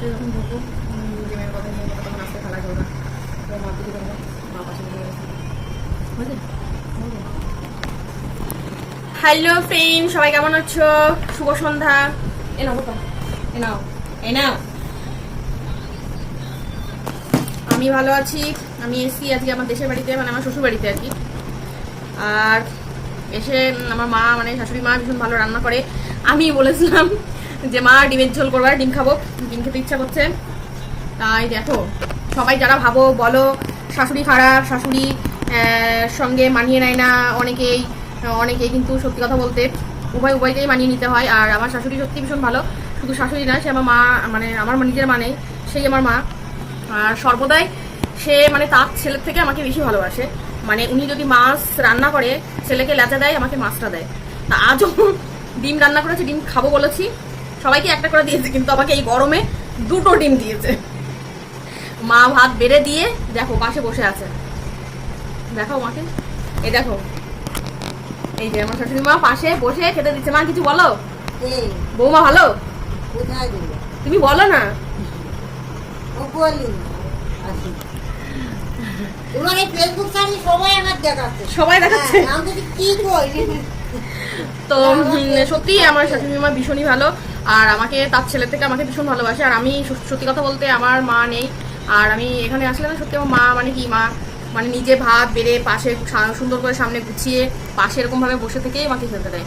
যখন ঢুকবো কথা নিয়ে কথা তখন খেলা মা পাশে গেছে হ্যালো ফ্রেন্ড, সবাই কেমন আছো? শুভ সন্ধ্যা। এ নাও এ নাও এ নাও। আমি ভালো আছি, আমি এসছি আজকে আমার দেশের বাড়িতে মানে আমার শ্বশুর বাড়িতে আর কি আর এসে আমার মা মানে শাশুড়ি মা ভীষণ ভালো রান্না করে। আমি বলেছিলাম যে মা ডিমের ঝোল করবার ডিম খাব, ডিম খেতে ইচ্ছা করছে। তাই দেখো, সবাই যারা ভাবো, বলো, শাশুড়ি খারাপ, শাশুড়ি সঙ্গে মানিয়ে নেয় না, অনেকেই অনেকেই কিন্তু সত্যি কথা বলতে উভয় উভয়কেই মানিয়ে নিতে হয়। আর আমার শাশুড়ি সত্যি ভীষণ ভালো। শুধু শাশুড়ি না, সে আমার মা মানে আমার নিজের মানে সেই আমার মা। আর সর্বদাই সে মানে তার ছেলের থেকে আমাকে বেশি ভালোবাসে। মানে উনি যদি মাছ রান্না করে, ছেলেকে লেচা দেয়, আমাকে মাছটা দেয়। তা আজও ডিম রান্না করেছে, ডিম খাব বলেছি। সবাইকে একটা করে দিয়েছে কিন্তু আমাকে এই গরমে দুটো ডিম দিয়েছে। মা ভাত বেড়ে দিয়ে দেখো পাশে বসে আছে। দেখো মাকে। এই দেখো। এই যে আমার শাশুড়ি মা পাশে বসে খেতে দিচ্ছে। মা কিছু বলো? বৌমা ভালো? তুমি বলো না। সবাই দেখাচ্ছে। হ্যাঁ, তো সত্যি আমার শাশুড়ি মা ভীষণই ভালো। আর আমাকে, তার ছেলে থেকে আমাকে ভীষণ ভালোবাসে। আর আমি সত্যি কথা বলতে আমার মা নেই। আর আমি এখানে আসলে না, সত্যি আমার মা মানে কি, মা মানে নিজে ভাত বেড়ে পাশে সুন্দর করে সামনে গুছিয়ে পাশে এরকমভাবে বসে থেকেই আমাকে খেলতে দেয়।